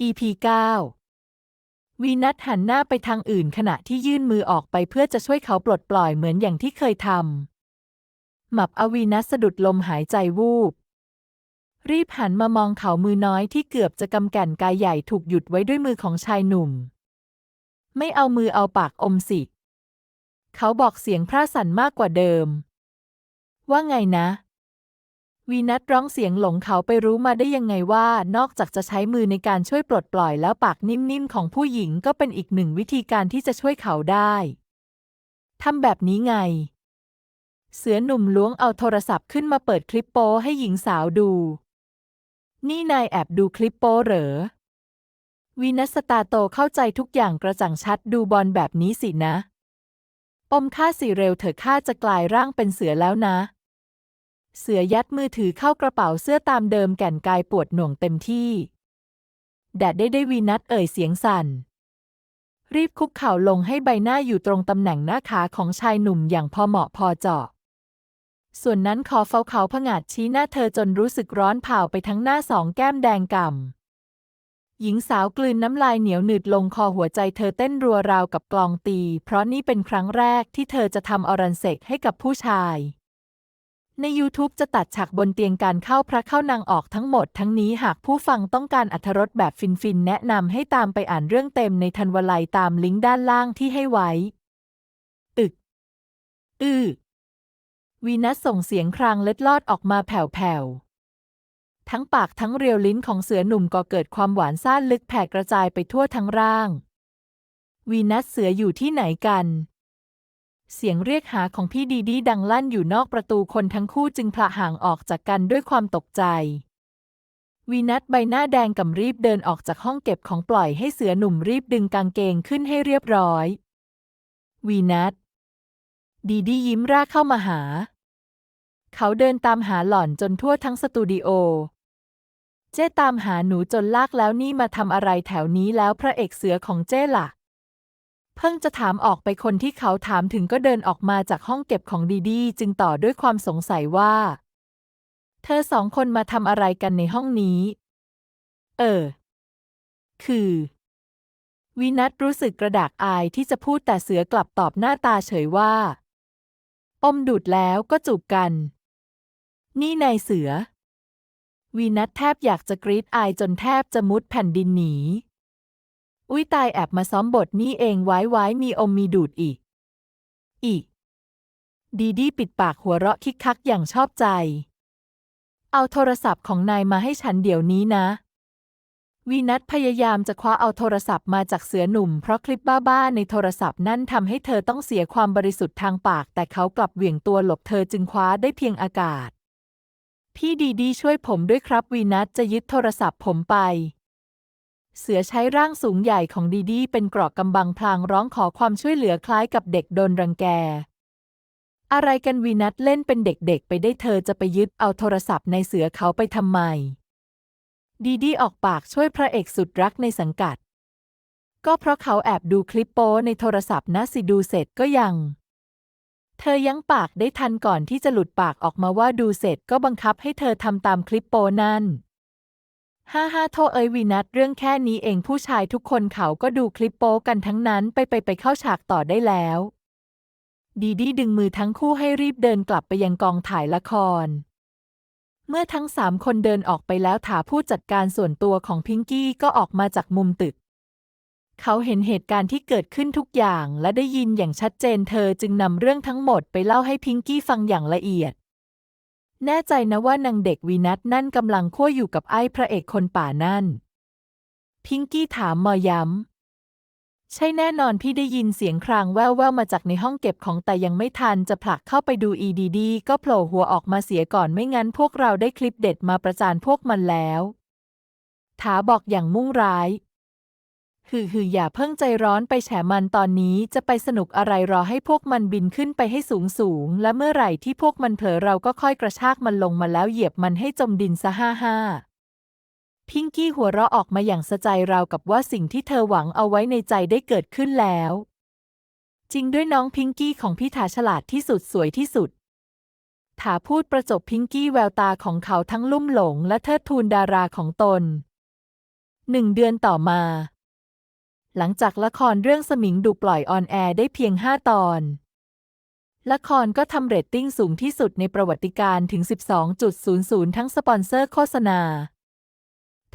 EP 9วีนัทหันหน้าไปทางอื่นขณะที่ยื่นมือออกไปเพื่อจะช่วยเขาปลดปล่อยเหมือนอย่างที่เคยทำหมับอวีนัทสะดุดลมหายใจวูบ รีบหันมามองเขามือน้อยที่เกือบจะกำแก่นกายใหญ่ถูกหยุดไว้ด้วยมือของชายหนุ่ม ไม่เอามือเอาปากอมสิ เขาบอกเสียงพร่าสั่นมากกว่าเดิม ว่าไงนะ วีนัทร้องเสียงหลงเขาไปรู้มาได้ยังไงว่า นอกจากจะใช้มือในการช่วยปลดปล่อยแล้วปากนิ่มๆของผู้หญิงก็เป็นอีกหนึ่งวิธีการที่จะช่วยเขาได้ทำแบบนี้ไง เสือหนุ่มล้วงเอาโทรศัพท์ขึ้นมาเปิดคลิปโป้ให้หญิงสาวดู นี่นายแอบดูคลิปโป้เหรอวีนัสตาโตเข้าใจทุกอย่างกระจ่างชัดดูบอลแบบนี้สินะปมค่าสิเร็วเถอะข้าจะกลายร่างเป็นเสือแล้วนะ เสือยัดมือถือเข้ากระเป๋าเสื้อตามเดิมแก่นกายปวดหน่วงเต็มที่ แดดได้ได้วีนัทเอ่ยเสียงสั่น รีบคุกเข่าลงให้ใบหน้าอยู่ตรงตำแหน่งหน้าขาของชายหนุ่มอย่างพอเหมาะพอเจาะ ส่วนนั้นคอเฝ้าเขาผงาดชี้หน้าเธอจนรู้สึกร้อนเผาไปทั้งหน้าสองแก้มแดงก่ำ หญิงสาวกลืนน้ำลายเหนียวหนืดลงคอหัวใจเธอเต้นรัวราวกับกลองตี เพราะนี่เป็นครั้งแรกที่เธอจะทำอรันเซกให้กับผู้ชาย ใน YouTube จะตัดฉากบนเตียงการเข้าพระเข้านางออกทั้งหมดทั้งนี้หากผู้ฟังต้องการอัธรสแบบฟินๆ แนะนำให้ตามไปอ่านเรื่องเต็มในทันวลัยตามลิงก์ด้านล่างที่ให้ไว้อึก อือวีนัสส่งเสียงครางเล็ดลอดออกมาแผ่วๆ ทั้งปากทั้งเรียวลิ้นของเสือหนุ่มก็เกิดความหวานซ่านลึกแผ่กระจายไปทั่วทั้งร่าง วีนัสเสืออยู่ที่ไหนกัน เสียงเรียกหาของพี่ดีดีดังลั่นอยู่นอกประตูคนทั้งคู่จึงพละห่างออกจากกันด้วยความตกใจ วีนัทใบหน้าแดงกำรีบเดินออกจากห้องเก็บของปล่อยให้เสือหนุ่มรีบดึงกางเกงขึ้นให้เรียบร้อย วีนัทดีดียิ้มร่าเข้ามาหา เขาเดินตามหาหล่อนจนทั่วทั้งสตูดิโอ เจ้ตามหาหนูจนลากแล้วนี่มาทำอะไรแถวนี้แล้วพระเอกเสือของเจ้ล่ะ เพิ่งจะถามออกไปคนที่เขาถามถึงก็เดินออกมาจากห้องเก็บของดีดีจึงต่อด้วยความสงสัยว่า เธอสองคนมาทำอะไรกันในห้องนี้ เออ คือ วินัทรู้สึกกระดากอายที่จะพูดแต่เสือกลับตอบหน้าตาเฉยว่า อมดูดแล้วก็จูบกัน นี่นายเสือ วีนัทแทบอยากจะกรีดอายจนแทบจะมุดแผ่นดินหนี อุ้ยตายแอบมาซ้อมบทนี่เองไว้ไว้มีอมมีดูดอีก อีก ดีดีปิดปากหัวเราะคิกคักอย่างชอบใจ เอาโทรศัพท์ของนายมาให้ฉันเดี๋ยวนี้นะ วีนัทพยายามจะคว้าเอาโทรศัพท์มาจากเสือหนุ่ม เพราะคลิปบ้าๆในโทรศัพท์นั่นทำให้เธอต้องเสียความบริสุทธิ์ทางปาก แต่เขากลับเหวี่ยงตัวหลบเธอจึงคว้าได้เพียงอากาศ พี่ดีดีช่วยผมด้วยครับวีนัทจะยึดโทรศัพท์ผมไป เสือใช้ร่างสูงใหญ่ของดีดีเป็นเกราะกำบังพลางร้องขอความช่วยเหลือคล้ายกับเด็กโดนรังแก อะไรกันวีนัทเล่นเป็นเด็กๆ ไปได้เธอจะไปยึดเอาโทรศัพท์ในเสือเขาไปทำไม ดีดีออกปากช่วยพระเอกสุดรักในสังกัด ก็เพราะเขาแอบดูคลิปโป้ในโทรศัพท์นะสิดูเสร็จก็ยัง เธอยั้งปากได้ทันก่อนที่จะหลุดปากออกมาว่าดูเสร็จก็บังคับให้เธอทำตามคลิปโป้นั่น ฮ่าฮ่าโทเอยวีนัทเรื่องแค่นี้เองผู้ชายทุกคนเขาก็ดูคลิปโป้กันทั้งนั้นไปไปไปเข้าฉากต่อได้แล้ว ดีดีดึงมือทั้งคู่ให้รีบเดินกลับไปยังกองถ่ายละคร เมื่อทั้งสามคนเดินออกไปแล้วถาผู้จัดการส่วนตัวของพิงกี้ก็ออกมาจากมุมตึก เขาเห็นเหตุการณ์ที่เกิดขึ้นทุกอย่างและได้ยินอย่างชัดเจนเธอจึงนำเรื่องทั้งหมดไปเล่าให้พิงกี้ฟังอย่างละเอียด แน่ใจนะว่านางเด็กวีนัทนั่นกำลังคั่วอยู่กับไอ้พระเอกคนป่านั่น พิงกี้ถามมอย้ำ ใช่แน่นอนพี่ได้ยินเสียงครางแว่วๆมาจากในห้องเก็บของแต่ยังไม่ทันจะผลักเข้าไปดู EDD ก็โผล่หัวออกมาเสียก่อนไม่งั้นพวกเราได้คลิปเด็ดมาประจานพวกมันแล้ว ถาบอกอย่างมุ่งร้าย ฮือฮืออย่าเพิ่งใจร้อนไปแฉมันตอนนี้จะไปสนุกอะไรรอให้พวกมันบินขึ้นไปให้สูงสูง และเมื่อไหร่ที่พวกมันเผลอเราก็ค่อยกระชากมันลงมาแล้วเหยียบมันให้จมดินซะห้าห้าพิงกี้หัวเราะออกมาอย่างสะใจราวกับว่าสิ่งที่เธอหวังเอาไว้ในใจได้เกิดขึ้นแล้ว จริงด้วยน้องพิงกี้ของพี่ถาฉลาดที่สุดสวยที่สุดถาพูดประจบพิงกี้แววตาของเขาทั้งลุ่มหลงและเทิดทูนดาราของตนหนึ่งเดือนต่อมา หลังจากละครเรื่องสมิงดูปล่อยออนแอร์ได้เพียง 5 ตอน ละครก็ทำเรตติ้งสูงที่สุดในประวัติการถึง 12.00 ทั้งสปอนเซอร์โฆษณา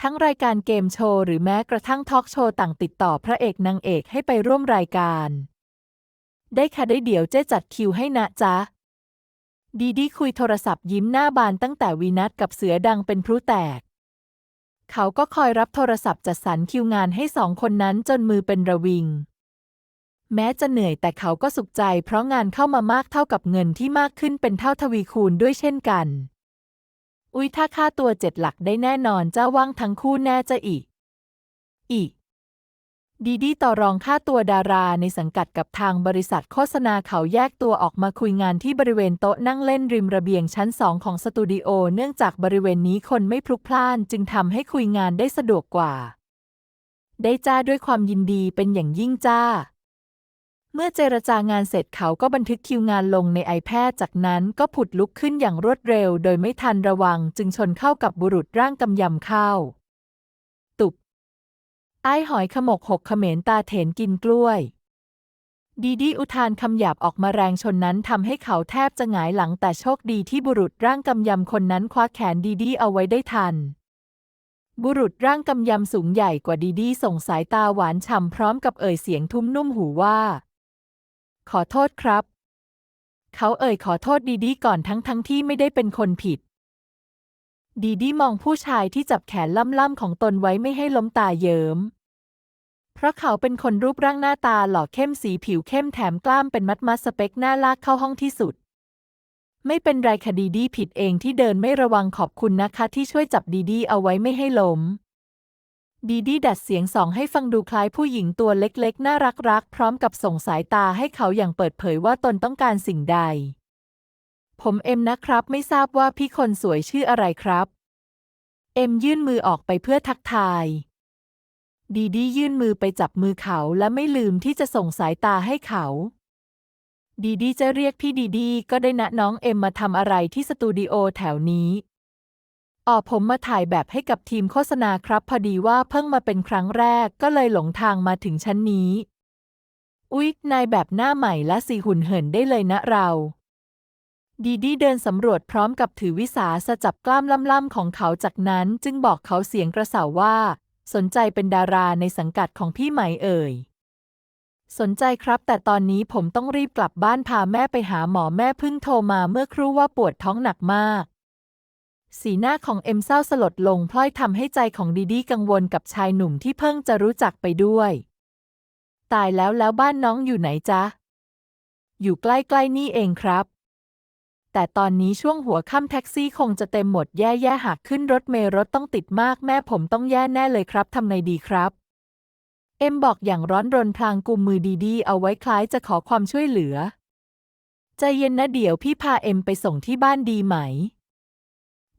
ทั้งรายการเกมโชว์หรือแม้กระทั่งทอล์กโชว์ต่างติดต่อพระเอกนางเอกให้ไปร่วมรายการ ได้ค่ะได้เดี๋ยวเจ๊จัดคิวให้นะจ๊ะ ดีดีคุยโทรศัพท์ยิ้มหน้าบานตั้งแต่วีนัทกับเสือดังเป็นพลุแตก เขาก็คอยรับโทรศัพท์จัดสรรคิวงานให้สองคนนั้นจนมือเป็นระวิง แม้จะเหนื่อยแต่เขาก็สุขใจเพราะงานเข้ามามากเท่ากับเงินที่มากขึ้นเป็นเท่าทวีคูณด้วยเช่นกัน อุ๊ยถ้าค่าตัวเจ็ดหลักได้แน่นอนเจ้าว่างทั้งคู่แน่จะอีก อีก ดีดีต่อรองค่าตัวดาราในสังกัดกับทางบริษัทโฆษณาเขาแยกตัวออกมาคุยงานที่บริเวณโต๊ะนั่งเล่นริมระเบียงชั้นสองของสตูดิโอเนื่องจากบริเวณนี้คนไม่พลุกพล่านจึงทำให้คุยงานได้สะดวกกว่า ได้จ้าด้วยความยินดีเป็นอย่างยิ่งจ้า เมื่อเจรจางานเสร็จเขาก็บันทึกคิวงานลงใน iPad จากนั้นก็ผุดลุกขึ้นอย่างรวดเร็ว โดยไม่ทันระวังจึงชนเข้ากับบุรุษร่างกำยำเข้า ไอ้หอยขมกหกเขมรตาเถนกินกล้วย ดีดีอุทานคำหยาบออกมาแรงชนนั้นทำให้เขาแทบจะหงายหลังแต่โชคดีที่บุรุษร่างกำยำคนนั้นคว้าแขนดีดีเอาไว้ได้ทัน บุรุษร่างกำยำสูงใหญ่กว่าดีดีส่งสายตาหวานฉ่ำพร้อมกับเอ่ยเสียงทุ้มนุ่มหูว่า ขอโทษครับ เขาเอ่ยขอโทษดีดีก่อนทั้งทั้งที่ไม่ได้เป็นคนผิด ดีดีมองผู้ชายที่จับแขนล่ำๆของตนไว้ไม่ให้ล้มตาเยิ้ม เพราะเขาเป็นคนรูปร่างหน้าตาหล่อเข้มสีผิวเข้มแถมกล้ามเป็นมัดมัดสเปคหน้าลากเข้าห้องที่สุด ไม่เป็นไรคดีดีผิดเองที่เดินไม่ระวังขอบคุณนะคะที่ช่วยจับดีดีเอาไว้ไม่ให้ล้ม ดีดีดัดเสียงสองให้ฟังดูคล้ายผู้หญิงตัวเล็กๆ น่ารักๆพร้อมกับส่งสายตาให้เขาอย่างเปิดเผยว่าตนต้องการสิ่งใด ผมเอ็มนะครับ ไม่ทราบว่าพี่คนสวยชื่ออะไรครับ เอ็มยื่นมือออกไปเพื่อทักทาย ดีดียื่นมือไปจับมือเขาและไม่ลืมที่จะส่งสายตาให้เขา ดีดีจะเรียกพี่ดีดีก็ได้นะน้องเอ็มมาทำอะไรที่สตูดิโอแถวนี้อ๋อผมมาถ่ายแบบให้กับทีมโฆษณาครับ พอดีว่าเพิ่งมาเป็นครั้งแรกก็เลยหลงทางมาถึงชั้นนี้ อุ๊ยนายแบบหน้าใหม่และสีหุ่นเหินได้เลยนะเรา ดีดีเดินสำรวจพร้อมกับถือวิสาสะจับกล้ามล่ำๆของเขาจากนั้นจึงบอกเขาเสียงกระเสาว่า สนใจเป็นดาราในสังกัดของพี่ไหมเอ่ย สนใจครับ แต่ตอนนี้ผมต้องรีบกลับบ้านพาแม่ไปหาหมอแม่เพิ่งโทรมาเมื่อครู่ว่าปวดท้องหนักมาก สีหน้าของเอ็มเศร้าสลดลงพล้อยทำให้ใจของดีดีกังวลกับชายหนุ่มที่เพิ่งจะรู้จักไปด้วย ตายแล้วแล้วบ้านน้องอยู่ไหนจ๊ะ อยู่ใกล้ๆนี่เองครับ แต่ตอนนี้ช่วงหัวค่ำแท็กซี่คงจะเต็มหมดแย่ๆหากขึ้นรถเมล์รถต้องติดมากแม่ผมต้องแย่แน่เลยครับทำไงดีครับ เอ็มบอกอย่างร้อนรนพลางกุมมือดีดีเอาไว้คล้ายจะขอความช่วยเหลือ ใจเย็นนะเดี๋ยวพี่พาเอ็มไปส่งที่บ้านดีไหม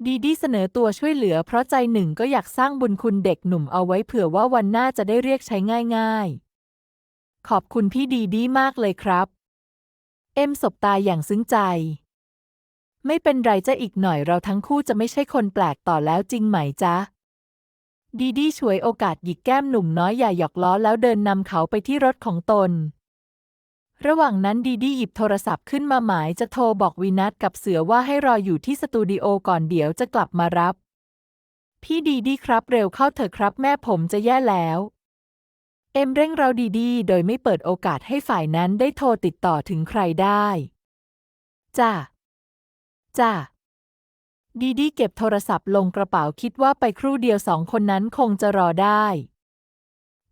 ดีดีเสนอตัวช่วยเหลือ เพราะใจหนึ่งก็อยากสร้างบุญคุณเด็กหนุ่มเอาไว้เผื่อว่าวันหน้าจะได้เรียกใช้ง่าย ๆ ขอบคุณพี่ดีดีมากเลยครับ เอ็มสบตาอย่างซึ้งใจ ไม่เป็นไรจะอีกหน่อยเราทั้งคู่จะไม่ใช่คนแปลกต่อแล้วจริงไหมจ๊ะ ดีดีช่วยโอกาสหยิกแก้มหนุ่มน้อยอย่าหยอกล้อแล้วเดินนำเขาไปที่รถของตน ระหว่างนั้นดีดีหยิบโทรศัพท์ขึ้นมาหมายจะโทรบอกวีนัทกับเสือว่าให้รออยู่ที่สตูดิโอก่อนเดี๋ยวจะกลับมารับ พี่ดีดีครับเร็วเข้าเถอะครับแม่ผมจะแย่แล้วเอ็มเร่งเราดีดีโดยไม่เปิดโอกาสให้ฝ่ายนั้นได้โทรติดต่อถึงใครได้ จ้า จ้าดีดีเก็บโทรศัพท์ลงกระเป๋าคิดว่าไปครู่เดียวสองคนนั้นคงจะรอได้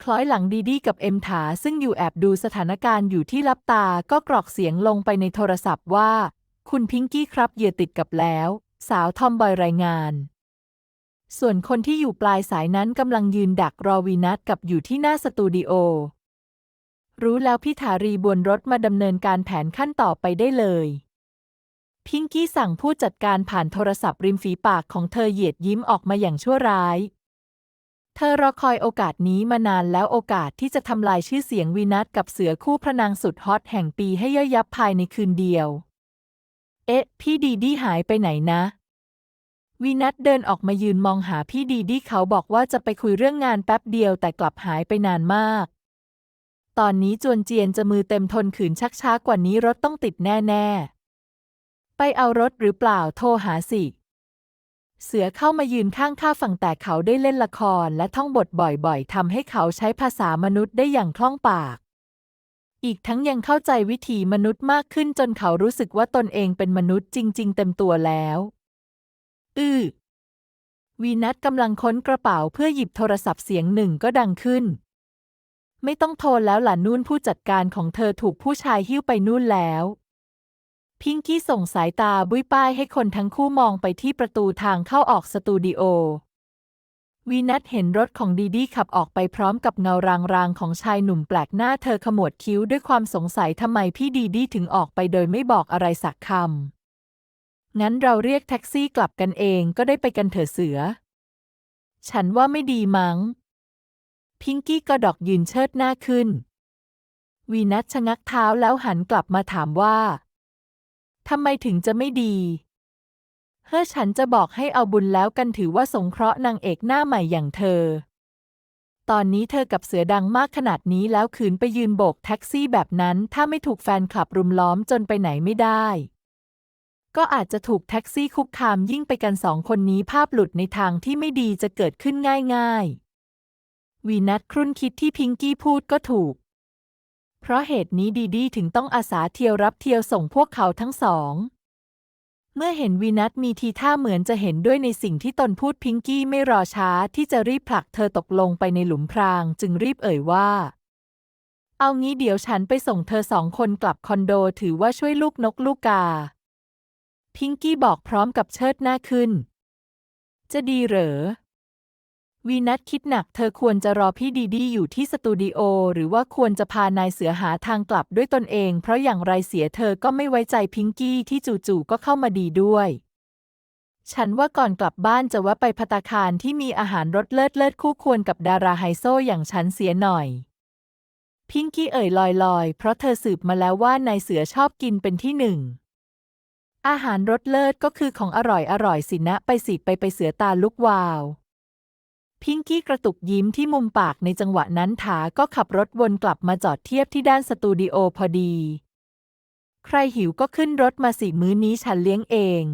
คล้อยหลังดีดีกับเอ็มถาซึ่งอยู่แอบดูสถานการณ์อยู่ที่ลับตาก็กรอกเสียงลงไปในโทรศัพท์ว่า คุณพิงกี้ครับเหยื่อติดกับแล้ว สาวทอมบอยรายงาน ส่วนคนที่อยู่ปลายสายนั้นกำลังยืนดักรอวีนัทกับอยู่ที่หน้าสตูดิโอ รู้แล้วพี่ถารีบวนรถมาดำเนินการแผนขั้นต่อไปได้เลย พิงกี้สั่งผู้จัดการผ่านโทรศัพท์ริมฝีปากของเธอเหยียดยิ้มออกมาอย่างชั่วร้าย เธอรอคอยโอกาสนี้มานานแล้วโอกาสที่จะทำลายชื่อเสียงวีนัทกับเสือคู่พระนางสุดฮอตแห่งปีให้ย่อยยับภายในคืนเดียว เอ๊ะ พี่ดีดีหายไปไหนนะวีนัทเดินออกมายืนมองหาพี่ดีดีเขาบอกว่าจะไปคุยเรื่องงานแป๊บเดียวแต่กลับหายไปนานมาก ตอนนี้จวนเจียนจะมือเต็มทนขืนชักช้ากว่านี้รถต้องติดแน่ ๆ ไปเอารถหรือเปล่าโทรหาสิ เสือเข้ามายืนข้างข้าฝั่งแต่เขาได้เล่นละครและท่องบทบ่อยๆทำให้เขาใช้ภาษามนุษย์ได้อย่างคล่องปาก อีกทั้งยังเข้าใจวิถีมนุษย์มากขึ้นจนเขารู้สึกว่าตนเองเป็นมนุษย์จริง ๆ เต็มตัวแล้ว อื้อวีนัทกำลังค้นกระเป๋าเพื่อหยิบโทรศัพท์เสียงหนึ่งก็ดังขึ้น ไม่ต้องโทรแล้วล่ะนู่นผู้จัดการของเธอถูกผู้ชายหิ้วไปนู่นแล้ว พิงกี้ส่งสายตาบุ้ยป้ายให้คนทั้งคู่มองไปที่ประตูทางเข้าออกสตูดิโอ วีนัทเห็นรถของดีดีขับออกไปพร้อมกับเงารางๆของชายหนุ่มแปลกหน้าเธอขมวดคิ้วด้วยความสงสัยทำไมพี่ดีดีถึงออกไปโดยไม่บอกอะไรสักคำ งั้นเราเรียกแท็กซี่กลับกันเองก็ได้ไปกันเถอะเสือ ฉันว่าไม่ดีมั้ง พิงกี้ก็ดอกยืนเชิดหน้าขึ้น วีนัทชะงักเท้าแล้วหันกลับมาถามว่า ทำไมถึงจะไม่ดี เฮ้อฉันจะบอกให้เอาบุญแล้วกันถือว่าสงเคราะห์นางเอกหน้าใหม่อย่างเธอ ตอนนี้เธอกับเสือดังมากขนาดนี้แล้วขืนไปยืนโบกแท็กซี่แบบนั้น ถ้าไม่ถูกแฟนคลับรุมล้อมจนไปไหนไม่ได้ ก็อาจจะถูกแท็กซี่คุกคามยิ่งไปกันสองคนนี้ภาพหลุดในทางที่ไม่ดีจะเกิดขึ้นง่ายๆวีนัทครุ่นคิดที่พิงกี้พูดก็ถูก เพราะเหตุนี้ดีดีถึงต้องอาสาเที่ยวรับเที่ยวส่งพวกเขาทั้งสอง เมื่อเห็นวีนัทมีทีท่าเหมือนจะเห็นด้วยในสิ่งที่ตนพูดพิงกี้ไม่รอช้าที่จะรีบผลักเธอตกลงไปในหลุมพราง จึงรีบเอ่ยว่า เอางี้เดี๋ยวฉันไปส่งเธอสองคนกลับคอนโดถือว่าช่วยลูกนกลูกกา พิงกี้บอกพร้อมกับเชิดหน้าขึ้น จะดีเหรอ วีนัทคิดหนักเธอควรจะรอพี่ดีดีอยู่ที่สตูดิโอหรือว่าควรจะพานายเสือหาทางกลับด้วยตนเอง เพราะอย่างไรเสียเธอก็ไม่ไว้ใจพิงกี้ที่จู่ๆก็เข้ามาดีด้วย ฉันว่าก่อนกลับบ้านจะแวะไปพัตาคารที่มีอาหารรสเลิศเลิศคู่ควรกับดาราไฮโซอย่างฉันเสียหน่อย พิงกี้เอ่ยลอยๆ เพราะเธอสืบมาแล้วว่านายเสือชอบกินเป็นที่หนึ่งอาหารรสเลิศก็คือของอร่อยอร่อยสินะไปสิไปไปเสือตาลุกวาว พิงกี้กระตุกยิ้มที่มุมปากในจังหวะนั้นถาก็ขับรถวนกลับมาจอดเทียบที่ด้านสตูดิโอพอดี ใครหิวก็ขึ้นรถมาสิมื้อนี้ฉันเลี้ยงเอง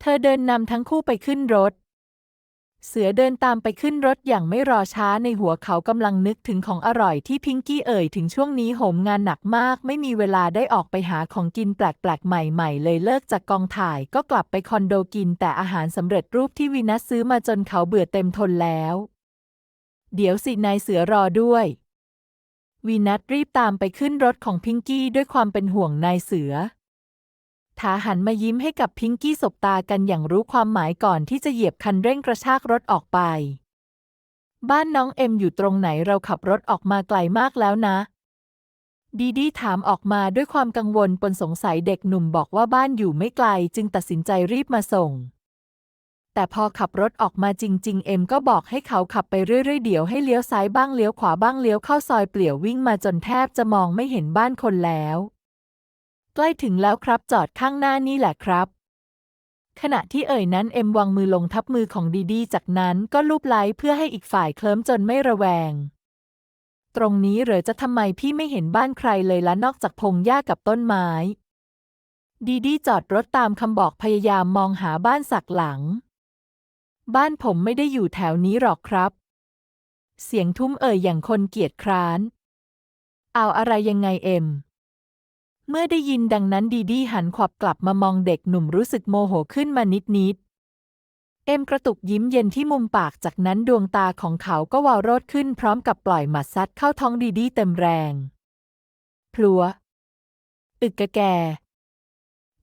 เธอเดินนำทั้งคู่ไปขึ้นรถ เสือเดินตามไปขึ้นรถอย่างไม่รอช้าในหัวเขากำลังนึกถึงของอร่อยที่พิงกี้เอ่ยถึงช่วงนี้โหมงานหนักมาก ไม่มีเวลาได้ออกไปหาของกินแปลกๆ ใหม่ๆ เลยเลิกจากกองถ่ายก็กลับไปคอนโดกินแต่อาหารสำเร็จรูปที่วีนัสซื้อมาจนเขาเบื่อเต็มทนแล้ว เดี๋ยวสินายเสือรอด้วยวีนัทรีบตามไปขึ้นรถของพิงกี้ด้วยความเป็นห่วงนายเสือ ถาหันมายิ้มให้กับพิงกี้สบตากันอย่างรู้ความหมายก่อนที่จะเหยียบคันเร่งกระชากรถออกไป บ้านน้องเอ็มอยู่ตรงไหนเราขับรถออกมาไกลมากแล้วนะ ดีดีถามออกมาด้วยความกังวลปนสงสัยเด็กหนุ่มบอกว่าบ้านอยู่ไม่ไกลจึงตัดสินใจรีบมาส่ง แต่พอขับรถออกมาจริง ๆ เอ็มก็บอกให้เขาขับไปเรื่อยๆเดี๋ยวให้เลี้ยวซ้ายบ้างเลี้ยวขวาบ้างเลี้ยวเข้าซอยเปลี่ยววิ่งมาจนแทบจะมองไม่เห็นบ้านคนแล้ว ใกล้ถึงแล้วครับจอดข้างหน้านี่แหละครับ ขณะที่เอ่ยนั้นเอ็มวางมือลงทับมือของดีดี จากนั้นก็ลูบไล้เพื่อให้อีกฝ่ายเคลิ้มจนไม่ระแวง ตรงนี้เหรอจะทำไมพี่ไม่เห็นบ้านใครเลยละนอกจากพงหญ้ากับต้นไม้ ดีดีจอดรถตามคำบอกพยายามมองหาบ้านสักหลัง บ้านผมไม่ได้อยู่แถวนี้หรอกครับ เสียงทุ้มเอ่ยอย่างคนเกียจคร้าน เอาอะไรยังไงเอ็ม เมื่อได้ยินดังนั้นดีดีหันขวับกลับมามองเด็กหนุ่มรู้สึกโมโหขึ้นมานิดนิด เอ็มกระตุกยิ้มเย็นที่มุมปากจากนั้นดวงตาของเขาก็วาวโรดขึ้นพร้อมกับปล่อยหมัดซัดเข้าท้องดีดีเต็มแรง พลัว อึกกะแก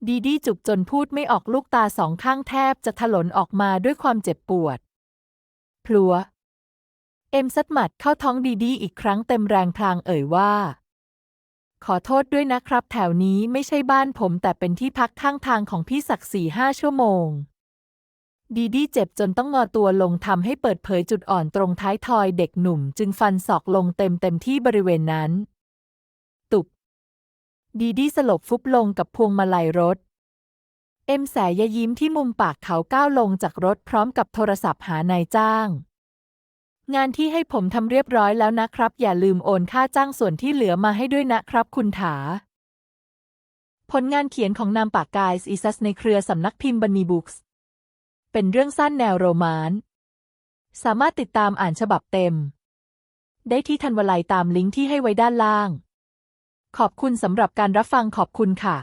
ดีดีจุกจนพูดไม่ออกลูกตาสองข้างแทบจะถลนออกมาด้วยความเจ็บปวด พลัว เอ็มซัดหมัดเข้าท้องดีดีอีกครั้งเต็มแรงพลางเอ่ยว่า ขอโทษด้วยนะครับ แถวนี้ไม่ใช่บ้านผมแต่เป็นที่พักข้างทางของพี่ศักดิ์สี่ห้าชั่วโมง ดีดีเจ็บจนต้องงอตัวลงทำให้เปิดเผยจุดอ่อนตรงท้ายทอยเด็กหนุ่ม จึงฟันศอกลงเต็มเต็มที่บริเวณนั้น ตุบ ดีดีสลบฟุบลงกับพวงมาลัยรถ เอ็มแสยยิ้มที่มุมปากเขาก้าวลงจากรถพร้อมกับโทรศัพท์หานายจ้าง งานที่ให้ผมทำเรียบร้อยแล้วนะครับ อย่าลืมโอนค่าจ้างส่วนที่เหลือมาให้ด้วยนะครับ คุณถา ผลงานเขียนของนามปากกายอีซัสในเครือสำนักพิมพ์บันนีบุ๊กส์เป็นเรื่องสั้นแนวโรมานต์สามารถติดตามอ่านฉบับเต็ม ได้ที่ทันวลัยตามลิงก์ที่ให้ไว้ด้านล่าง ขอบคุณสำหรับการรับฟังขอบคุณค่ะ